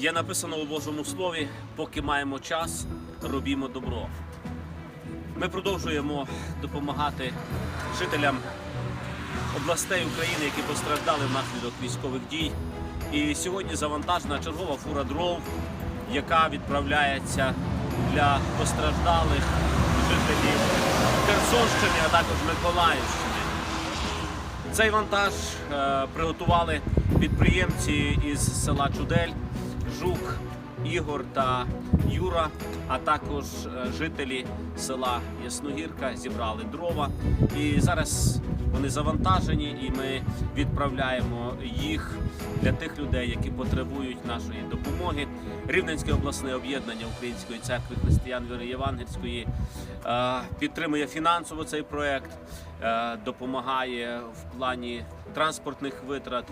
Є написано у Божому Слові, поки маємо час, робімо добро. Ми продовжуємо допомагати жителям областей України, які постраждали внаслідок військових дій. І сьогодні завантажена чергова фура дров, яка відправляється для постраждалих жителів Херсонщини, а також Миколаївщини. Цей вантаж е, приготували підприємці із села Чудель, Жук, Ігор та Юра, а також е, жителі села Ясногірка зібрали дрова. І зараз вони завантажені, і ми відправляємо їх для тих людей, які потребують нашої допомоги. Рівненське обласне об'єднання Української церкви християн віри Євангельської е, підтримує фінансово цей проект, допомагає в плані транспортних витрат.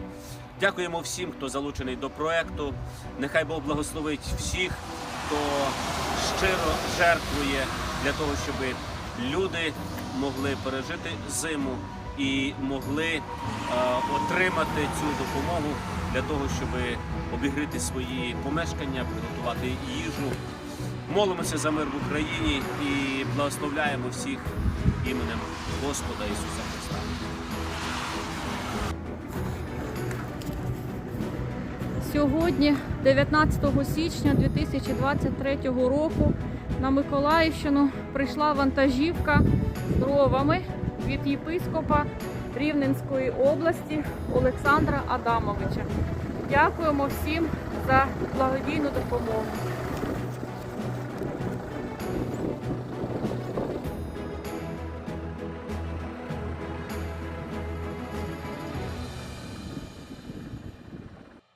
Дякуємо всім, хто залучений до проекту. Нехай Бог благословить всіх, хто щиро жертвує для того, щоб люди могли пережити зиму і могли е, отримати цю допомогу для того, щоб обігріти свої помешкання, приготувати їжу. Молимося за мир в Україні і благословляємо всіх іменем Господа Ісуса Христа. Сьогодні, 19 січня 2023 року, на Миколаївщину прийшла вантажівка з дровами від єпископа Рівненської області Олександра Адамовича. Дякуємо всім за благодійну допомогу.